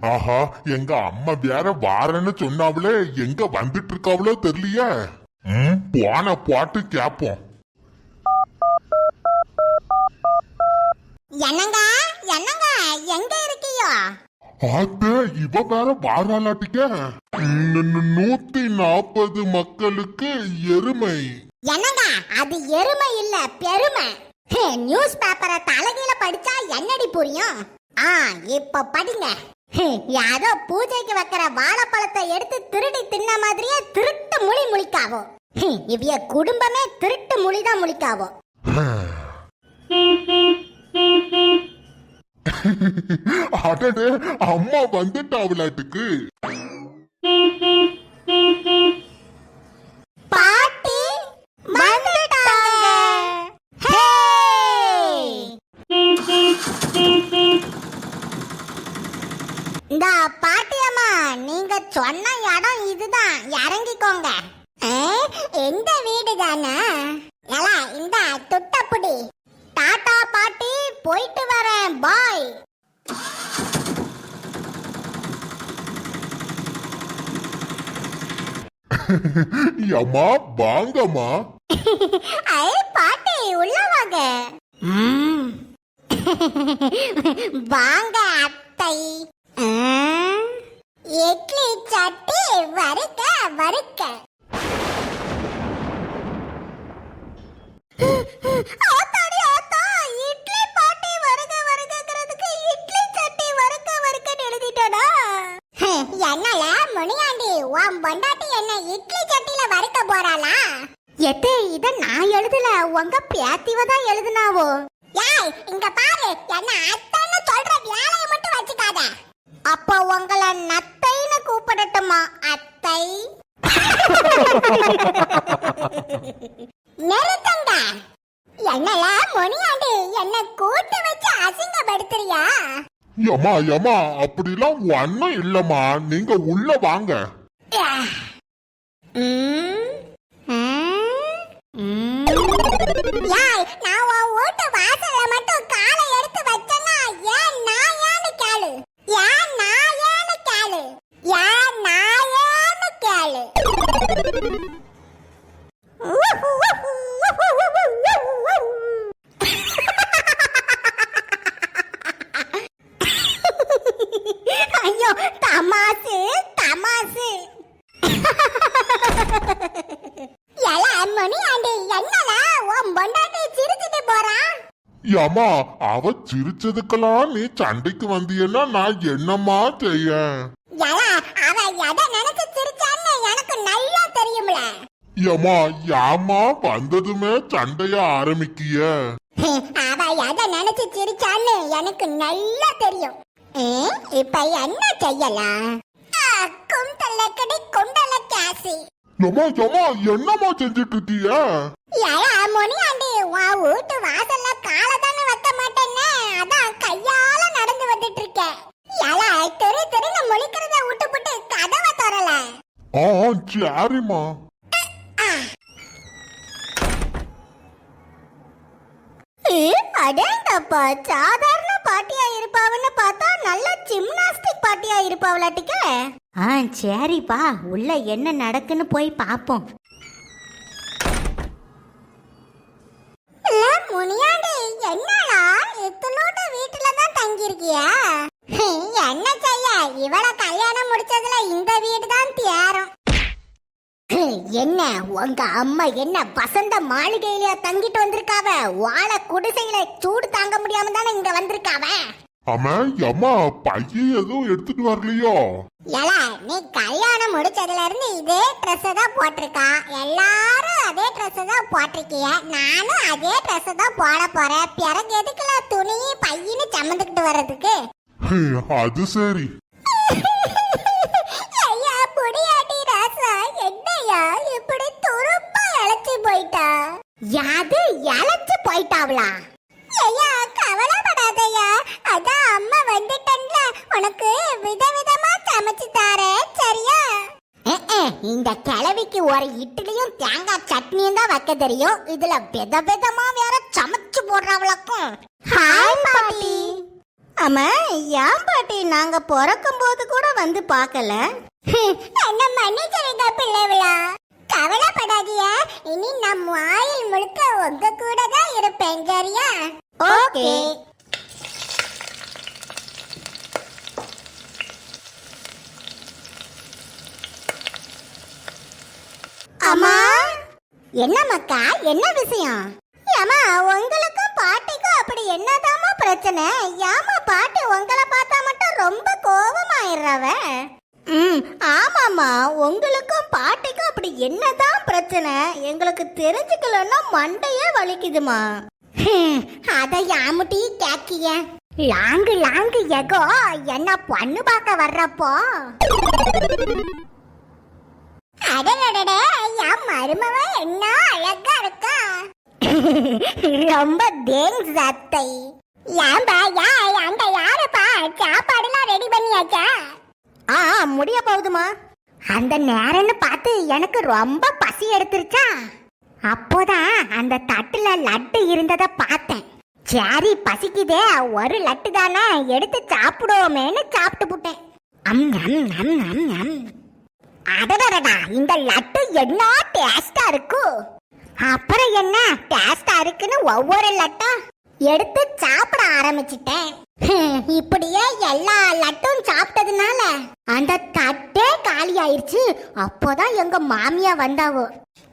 ஆஹா எங்க அம்மா வேற வாரேன்னு சொன்னாவளே எங்க வந்துட்டு இருக்காவளோ தெரியலையே. ம் போன போட்டு கேப்போம். என்னங்க என்னங்க எங்க இருக்கியோ? ஆத்த இவ வேற வாராளாட்டிக்க. நூத்தி நாற்பது மக்களுக்கு எருமை. என்னங்க அது எருமை இல்ல பெருமை. நியூஸ் பேப்பரை தலைகீழ படிச்சா என்னடி புரியும்? ஆ இப்ப படிங்க. யாரோ பூஜைக்கு வைக்கிற வாழைப்பழத்தை எடுத்து திருடி தின்ன மாதிரியே திருட்டு முழி முழிக்காவோ. ஹம், இவ்விய குடும்பமே திருட்டு முழிதான் முழிக்காவோ. அடடே அம்மா வந்துட்டாவளாட்டுக்கு. இந்த பாட்டியம்மா நீங்க சொன்ன இடம் இதுதான். இறங்கிக்கோங்க. எந்த வீடு தானே? இந்த துட்டப்புடி. டாடா பாட்டி போயிட்டு வரேன். பாய். அம்மா வாங்கம்மா. ஐ பாட்டி உள்ள வாங்க. வாங்க அத்தை. இட்லி சட்டி வறுக்க வறுக்க. இட்லி இட்லி சட்டி வறுக்க வறுக்கன்னு என்னல முனியாண்டி உன் பொண்டாட்டி என்ன இட்லி சட்டில வறுக்க போறாளா? எத்தே இத நான் எழுதல. உங்க பேத்திவ தான் எழுதுனாவோ. ஏய் இங்க பாரு என்ன அத்தைன்னு சொல்ற வேலையை மட்டும் வச்சுக்காத. அப்ப உங்களை நத்தைன்னு கூப்பிடட்டுமா அத்தை? நிறுத்துங்க. என்னல முனியாண்டி என்ன கூட்டு வச்சு அசிங்கப்படுத்துறியா? யம்மா யம்மா அப்படிலாம் ஒன்னும் இல்லம்மா. நீங்க உள்ள வாங்க. யாய் யம்மா அவ சிரிச்சதுக்கெல்லாம் நீ சண்டைக்கு வந்தீன்னா நான் என்னம்மா செய்ய? யம்மா யாம்மா வந்ததுமே சண்டைய ஆரம்பிக்கிய? அவ எதை நினைச்சு சிரிச்சான்னு எனக்கு நல்லா தெரியும். இப்ப என்ன செய்யலாம்? குந்தல கடி குண்டல காசி யம்மா யம்மா என்னம்மா செஞ்சுட்டு இருக்கீங்க ஏயா முனியாண்டி உன் வீட்டு வாசல்ல காலை தானே வைக்க மாட்டேன்னு? அதான் கையால நடந்து வந்துட்டு இருக்கேன் ஏலா தெரு தெருன்னு முழிக்கிறத விட்டுப்புட்டு கதவை திறல. ஆ சரிம்மா. அடேங்கப்பா சாதாரண பாட்டியா இருப்பாவன்னு பார்த்தா? நல்ல ஜிம்னாஸ்டிக் பாட்டியா இருப்பாவளாட்டிக்க ஆ சரிப்பா. உள்ள என்ன நடக்குன்னு போய் இல்ல முனியாண்டி என்னடா? இத்தனோட வீட்டுல தான் தங்கியிருக்கியா? என்ன செய்ய? இவள கல்யாணம் முடிச்சதுல இந்த வீடு தான் தேரும் என்ன? உங்க அம்மா என்ன வசந்த மாளிகையிலயா தங்கிட்டு வந்திருக்காவ? வாழ குடிசையில சூடு தாங்க முடியாம தானே இங்க வந்திருக்காவ? ஆமா யம்மா பையன் எதுவும் எடுத்துட்டு வரலையோ? ஏல நீ கல்யாணம் முடிச்சதுல இருந்து இதே ட்ரெஸ் தான் போட்டிருக்கா. எல்லாரும் அதே ட்ரெஸ் தான் போட்டிருக்கிய. நானும் அதே ட்ரெஸ் தான் போட போறேன். பிறகு எதுக்குல துணி பையன்னு சம்மந்துக்கிட்டு வர்றதுக்கு? அது சரி. ஐயா புடியாட்டி ராசா என்னையா இப்படி துருப்பா இழைச்சு போயிட்டா? யாது இழைச்சு போயிட்டாவளா? ஐயா கவலைப்படாதயா அதான் அம்மா வந்துட்டன்ல. உனக்கு விதவிதமா சமைச்சு தாரேன். சரியா? இந்த கிழவிக்கு ஒரு இட்லியும் தேங்காய் சட்னியும் தான் வைக்க தெரியும். இதுல வித விதமா வேற சமைச்சு போடுறவளுக்கும். ஹாய் பாட்டி. ஆமா ஏன் பாட்டி? நாங்க பிறக்கும் போது கூட வந்து பார்க்கல. என்ன மன்னிச்சிருங்க பிள்ளைகளா. கவலைப்படாதீங்க. இனி நம் ஆயுள் முழுக்க உங்க கூட தான் இருப்பேன் சரியா? ஓகே அம்மா. என்ன மக்கா என்ன விஷயம்? ஏமா உங்களுக்கும் பாட்டிக்கும் அப்படி என்னதாம்மா பிரச்சனை? ஏமா பாட்டி உங்களை பார்த்தா மட்டும் ரொம்ப கோபமாயிடுறவ? ம் ஆமாம்மா உங்களுக்கும் பாட்டிக்கும் அப்படி என்னதான் பிரச்சனை? எங்களுக்கு தெரிஞ்சுக்கலன்னா மண்டையே வலிக்குதுமா அதை யாமுட்டி கேக்கிய லாங்கு லாங்கு எகோ என்ன பண்ணு பார்க்க வர்றப்போ? அடடடடே என் மருமவ என்ன அழகா இருக்கா? ரொம்ப தேங்க்ஸ் அத்தை. ஏன்பா யா அங்க யாருப்பா? சாப்பாடுலாம் ரெடி பண்ணியாச்சா? ஆ முடிய போகுதுமா அந்த நேரம்னு பார்த்து எனக்கு ரொம்ப பசி எடுத்துருச்சா? அப்போதான் அந்த தட்டுல லட்டு இருந்தத பார்த்தேன். சரி பசிக்குதே ஒரு லட்டு தானே எடுத்து சாப்பிடுவோமேன்னு சாப்பிட்டு புட்டேன். அம் அம் அம் அம் அம். அடடடடா இந்த லட்டு என்ன டேஸ்டா இருக்கு? அப்புறம் என்ன டேஸ்டா இருக்குன்னு ஒவ்வொரு லட்டா எடுத்து சாப்பிட ஆரம்பிச்சிட்டேன். இப்படியே எல்லா லட்டும் சாப்பிட்டதுனால அந்த தட்டே காலி ஆயிருச்சு அப்போதான் எங்க மாமியா வந்தாவோ.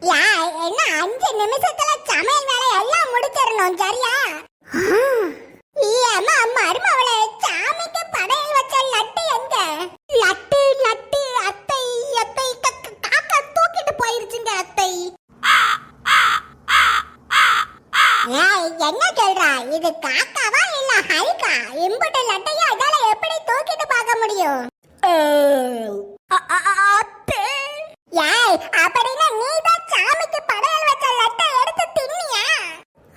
யா என்ன அஞ்சு நிமிஷத்துல சமையல் வேலை எல்லாம் முடிச்சிடணும் சரியா? ஏமா மருமவளே சாமிக்கு படையல் வச்ச லட்டு எங்க லட்டு லட்டு அத்தை அத்தை கக்க- காக்கா தூக்கிட்டு போயிருச்சுங்க அத்தை ஏய், என்ன சொல்றா இது காக்காவா இல்ல ஹல்கா இம்புட்டு லட்டையா அதால எப்படி தூக்கிட்டு பார்க்க ஏய் அப்படின்னா நீ தான் சாமிக்கு படையல் வச்ச லட்டை எடுத்து தின்னியா?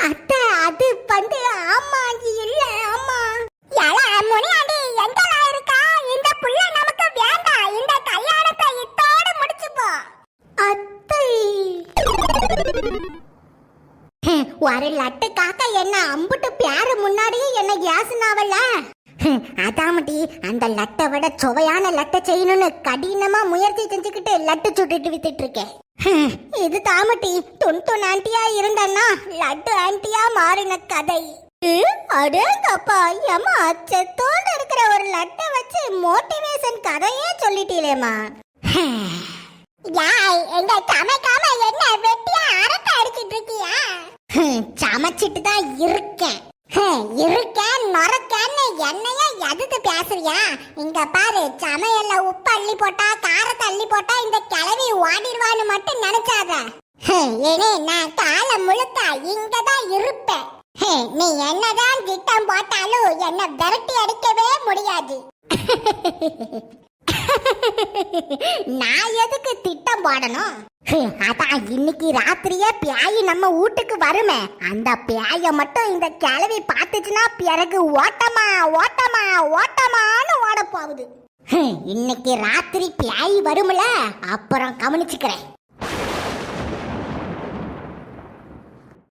அத்தை அது வந்து ஆமா இல்ல ஆமா. ஏல முனியாண்டி எங்கடா இருக்கா? இந்த புள்ள நமக்கு வேண்டாம். இந்த கல்யாணத்தை இத்தோட முடிச்சுப்போ. அத்தை. ஒரு லட்டு காக்கா என்ன அம்புட்டு பியாரு முன்னாடியே என்ன ஏசுனாவல்ல அதாமட்டி அந்த லட்டை விட சுவையான லட்டை செய்யணும்னு கடினமா முயற்சி செஞ்சுக்கிட்டு லட்டு சுட்டுட்டு வித்துட்டு இருக்கேன் இது தாமட்டி துன் துன் ஆண்டியா இருந்தன்னா லட்டு ஆண்டியா மாறின கதை. அடேங்கப்பா ஏமா செத்தோண்டு இருக்கிற ஒரு லட்டை வச்சு மோட்டிவேஷன் கதையே சொல்லிட்டீலேமா யாய் எங்க சமைக்காம என்ன வெட்டியா அரட்டை அடிச்சிட்டு இருக்கியா? ஹம், சமைச்சிட்டு தான் இருக்கேன். இருக்கேன் மறக்க என்னையா எதுக்கு பேசுறியா? இங்க பாரு சமையல்ல உப்பு அள்ளி போட்டா காரத்தை அள்ளி போட்டா இந்த கிளவி ஓடிடுவான்னு மட்டும் நினைச்சாத. இனி நான் காலம் முழுக்க இங்கதான் இருப்பேன். நீ என்னதான் திட்டம் போட்டாலும் என்ன விரட்டி அடிக்கவே முடியாது. நான் எதுக்கு திட்டம் போடணும்? அதான் இன்னைக்கு ராத்திரியே பியாயி நம்ம வீட்டுக்கு வருமே. அந்த பியாய மட்டும் இந்த கிளவி பார்த்துச்சுன்னா பிறகு ஓட்டமா ஓட்டமா ஓட்டமான்னு ஓட போகுது. இன்னைக்கு ராத்திரி பியாயி வரும்ல? அப்புறம் கவனிச்சுக்கிறேன்.